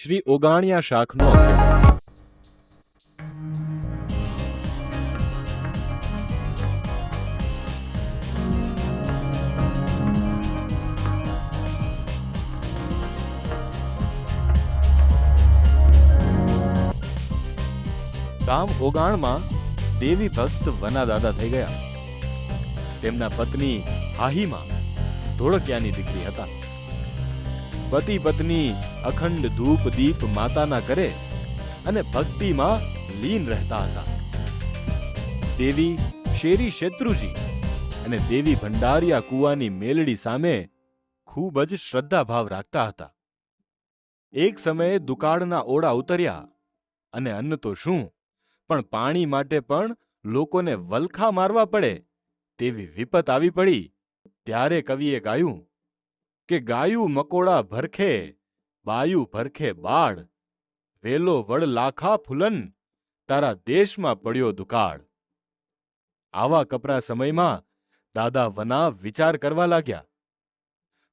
શ્રી ઓગાણિયા શાખનો અભ્યાસ. ગામ ઓગાણમાં દેવી ભક્ત વનાદાદા થઈ ગયા. તેમના પત્ની હાહીમાં ધોળકિયાની દીકરી હતા. પતિ પત્ની અખંડ ધૂપ દીપ માતાના કરે અને ભક્તિમાં લીન રહેતા હતા. દેવી શેરી શેત્રુજી અને દેવી ભંડારિયા કુવાની મેલડી સામે ખૂબ જ શ્રદ્ધાભાવ રાખતા હતા. એક સમયે દુકાળના ઓળા ઉતર્યા અને અન્ન તો શું, પણ પાણી માટે પણ લોકોને વલખા મારવા પડે તેવી વિપત આવી પડી. ત્યારે કવિએ ગાયું કે ગાયું મકોડા ભરખે, બાયું ભરખે બાળ, વેલો વડ લાખા ફૂલન, તારા દેશમાં પડ્યો દુકાળ. આવા કપરા સમયમાં દાદા વના વિચાર કરવા લાગ્યા.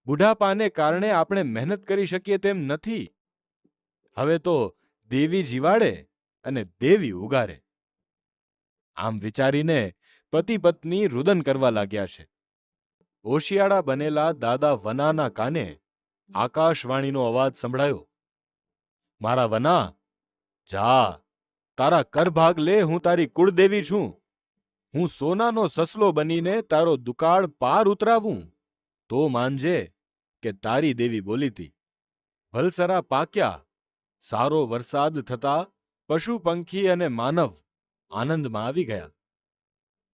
બુઢાપાને કારણે આપણે મહેનત કરી શકીએ તેમ નથી. હવે તો દેવી જીવાડે અને દેવી ઉગારે. આમ વિચારીને પતિ પત્ની રુદન કરવા લાગ્યા છે. ઓશિયાળા બનેલા દાદા વનાના કાને આકાશવાણીનો અવાજ સંભળાયો, મારા વના, જા, તારા કરભાગ લે, હું તારી કુળદેવી છું. હું સોનાનો સસલો બનીને તારો દુકાળ પાર ઉતરાવું. તો માનજે કે તારી દેવી બોલીતી ભલસરા પાક્યા, સારો વરસાદ થતા પશુ પંખી અને માનવ આનંદમાં આવી ગયા.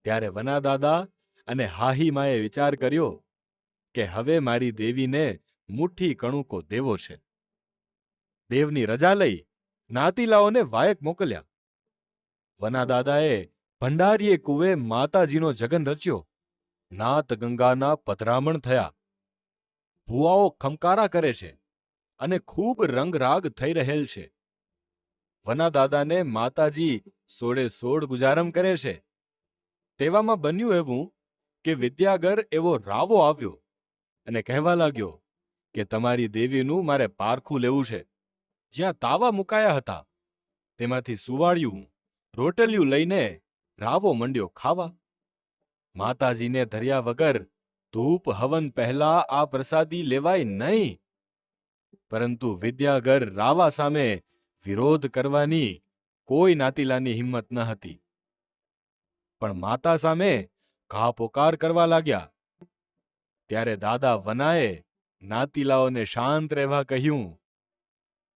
ત્યારે વનાદાદા અને હાહીમાએ વિચાર કર્યો કે હવે મારી દેવીને મુઠ્ઠી કણુકો દેવો છે. દેવની રજા લઈ નાતીલાઓને વાયક મોકલ્યા. વનાદાદાએ ભંડારીએ કુવે માતાજીનો જગન રચ્યો. નાત ગંગાના પધરામણ થયા. ભુવાઓ ખમકારા કરે છે અને ખૂબ રંગરાગ થઈ રહેલ છે. વનાદાદાને માતાજી સોળે સોળ ગુજારમ કરે છે. તેવામાં બન્યું એવું કે વિદ્યાગર એવો રાવો આવ્યો અને કહેવા લાગ્યો કે તમારી દેવીનું મારે પારખું લેવું છે. જ્યાં તાવા મુકાયા હતા, તેમાંથી સુવાળ્યું, રોટલિયું લઈને રાવો મંડ્યો ખાવા. માતાજીને ધર્યા વગર ધૂપ, હવન પહેલા આ પ્રસાદી લેવાય નહીં. પરંતુ વિદ્યાગર રાવા સામે વિરોધ કરવાની કોઈ નાતીલાની હિંમત ન હતી. પણ માતા સામે ઘા પોકાર કરવા લાગ્યા. ત્યારે દાદા વનાએ નાતીલાઓને શાંત રહેવા કહ્યું.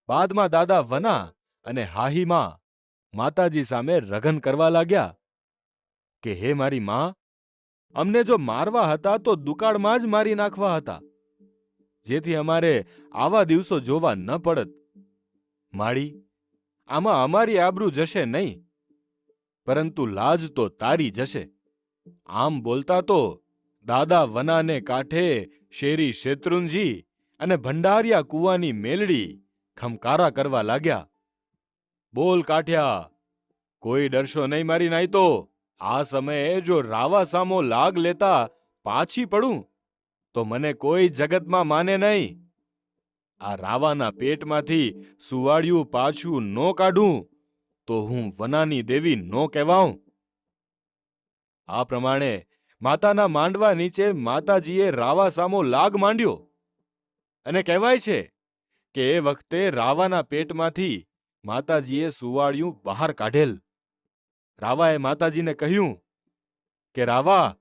બાદમાં દાદા વના અને હાહીમાં માતાજી સામે રગન કરવા લાગ્યા કે, હે મારી માં, અમને જો મારવા હતા તો દુકાળમાં જ મારી નાખવા હતા. જેથી અમારે આવા દિવસો જોવા ન પડત. માળી, આમાં અમારી આબરૂ જશે નહીં, પરંતુ લાજ તો તારી જશે. આમ બોલતા તો દાદા વનાને કાંઠે શેરી શેત્રુંજી અને ભંડારિયા કુવાની મેલડી ખમકારા કરવા લાગ્યા. બોલ કાઠ્યા, કોઈ ડરશો નહીં મારી નાઈ તો? આ સમયે જો રાવા સામો લાગ લેતા પાછી પડું, તો મને કોઈ જગતમાં માને નહીં. આ રાવાના પેટમાંથી સુવાળિયું પાછું નો કાઢું, તો હું વનાની દેવી નો કહેવાઉં. આ પ્રમાણે માતાના માંડવા નીચે માતાજીએ રાવા સામો લાગ માંડ્યો. અને કહેવાય છે કે એ વખતે રાવાના પેટમાંથી માતાજીએ સુવાળિયું બહાર કાઢેલ. રાવાએ માતાજીને કહ્યું કે, રાવા,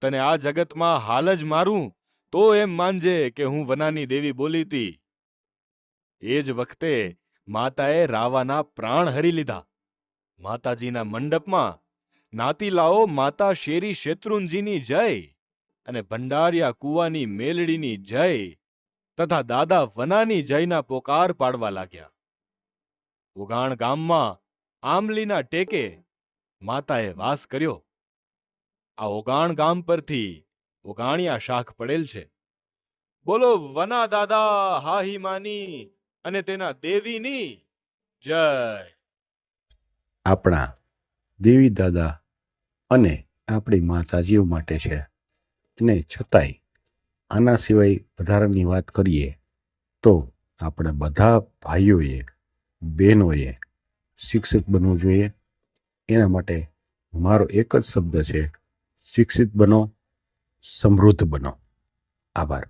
તને આ જગતમાં હાલ જ મારું, તો એમ માનજે કે હું વનાની દેવી બોલી હતી એ જ વખતે માતાએ રાવાના પ્રાણ હરી લીધા. માતાજીના મંડપમાં નાતીલાઓ માતા શેરી શેત્રુંજીની જય અને ભંડારિયા કુવાની મેલડીની જય તથા દાદા વનાની જયના પોકાર પાડવા લાગ્યા. ઉગાણ ગામમાં આંબલીના ટેકે માતાએ વાસ કર્યો. આ ઓગાણ ગામ પરથી ઓગાણિયા શાખ પડેલ છે. બોલો, વના દાદા, હાહી માની અને તેના દેવીની જય. આપણા દેવી દાદા અને આપણી માતાજીઓ માટે છે. અને છતાંય આના સિવાય વધારાની વાત કરીએ તો આપણે બધા ભાઈઓએ, બહેનોએ શિક્ષિત બનવું જોઈએ. એના માટે મારો એક જ શબ્દ છે, શિક્ષિત બનો, સમૃદ્ધ બનો. આભાર.